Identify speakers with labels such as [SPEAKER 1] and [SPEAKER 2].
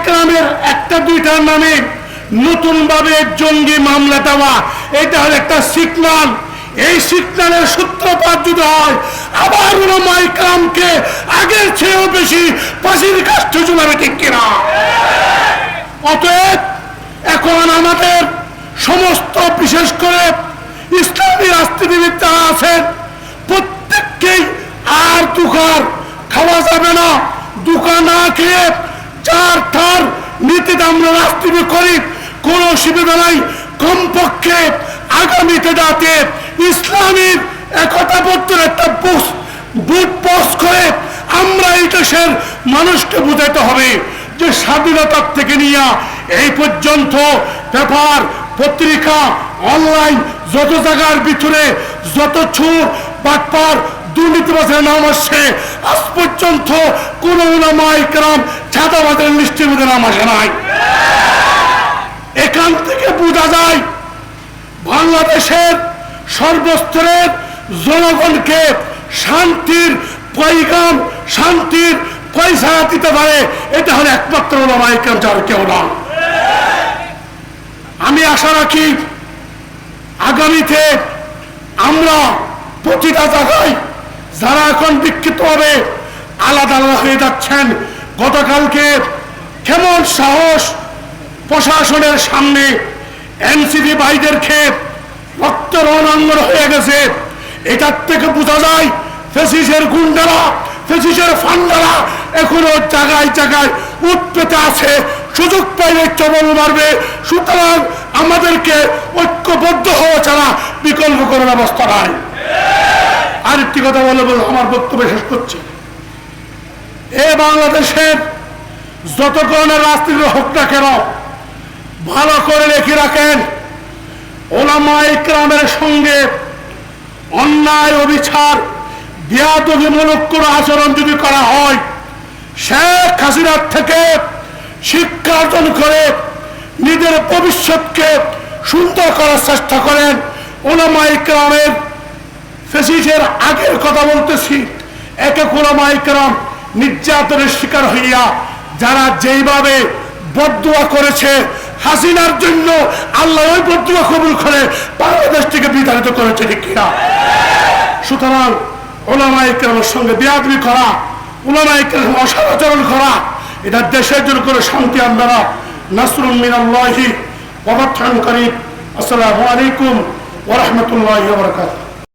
[SPEAKER 1] ইকরামের একটা দুইটার নামে নতুন ভাবে জঙ্গি মামলা দেওয়া, এটা হলো একটা সিগনাল। এই সিগনালের সূত্রপাত যদি হয়, আবার ওলামা ইকরামকে আগের চেয়েও বেশি ফাঁসির কাষ্ঠ চুলাবে ঠিক কিনা? অতএব, এখন আমাদের সমস্ত, বিশেষ করে ইসলামী রাজনীতিবিদ যারা আছেন, প্রত্যেককেই আর দুকার খাওয়া যাবে না। দুকা না খেয়ে চার নীতিতে আমরা রাজনীতি করি নাই। কমপক্ষে আগামীতে ইসলামীর একটা বুট করে আমরা এই দেশের মানুষকে বুঝাতে হবে যে স্বাধীনতার থেকে নিয়ে এই পর্যন্ত পেপার পত্রিকা অনলাইন যত জায়গার ভিতরে যত ছুর বাটপার দুর্নীতিবাসের নাম আসছে। আজ পর্যন্ত কোন উলামাই ক্রাম ছাদাবাদের লিস্টের মধ্যে নাম আসে নাই। এখান থেকে বোঝা যায় বাংলাদেশের সর্বস্তরের জনগণকে শান্তির পৈগাম শান্তির পয়সা দিতে পারে, এটা হলো একমাত্র ওলামাইকার যার কেউ না। আমি আশা রাখি আগামীতে আমরা প্রতিটা জায়গায় যারা এখন বিক্ষিপ্ত হবে আলাদা আলাদা হয়ে যাচ্ছেন, গতকালকে কেমন সাহস প্রশাসনের সামনে এনসিপি ভাইদের ক্ষেত রক্ত রণাঙ্গন হয়ে গেছে। এটার থেকে বোঝা যায় ফেসিসের গুন্ডারা, ফেসিসের ফান্ডারা এখনও জায়গায় জায়গায় উৎপেতে আছে, সুযোগ পাইলে চবল মারবে। সুতরাং আমাদেরকে ঐক্যবদ্ধ হওয়া ছাড়া বিকল্প কোনো ব্যবস্থা নাই। আরেকটি কথা বলে বলে আমার বক্তব্য শেষ করছি। এ বাংলাদেশের যত ধরনের রাজনীতি হোক না কেন, ভালো করে লেখে রাখেন ওলামা ইকরামের সঙ্গে অন্যায়, অবিচার, বিয়াদবিমূলক কোনো আচরণ যদি করা হয়, শেখ হাসিনার থেকে শিক্ষা অর্জন করে নিজের ভবিষ্যৎকে সুন্দর করার চেষ্টা করেন ওলামা ইকরামের ফেসিসের আগের কথা বলতেছি। একে ওলামা ইকরাম নির্যাতনের শিকার হইয়া যারা যেইভাবে বদুয়া করেছে, হাসিনার জন্য আল্লাহ ওই বদুয়া কবুল করে বাংলাদেশ থেকে বিতাড়িত করেছে, ঠিক কিনা? সুতরাং ওলামা ইকরামের সঙ্গে বিয়াদবি করা ওলামা ইকরাম অসাধাচরণ করা, এটা দেশের জন্য করে শান্তি আনবে না নাসরুম মিনাল্লাহি, ওয়া ফাতহুন করিম। আসসালামু আলাইকুম ওয়া রাহমাতুল্লাহি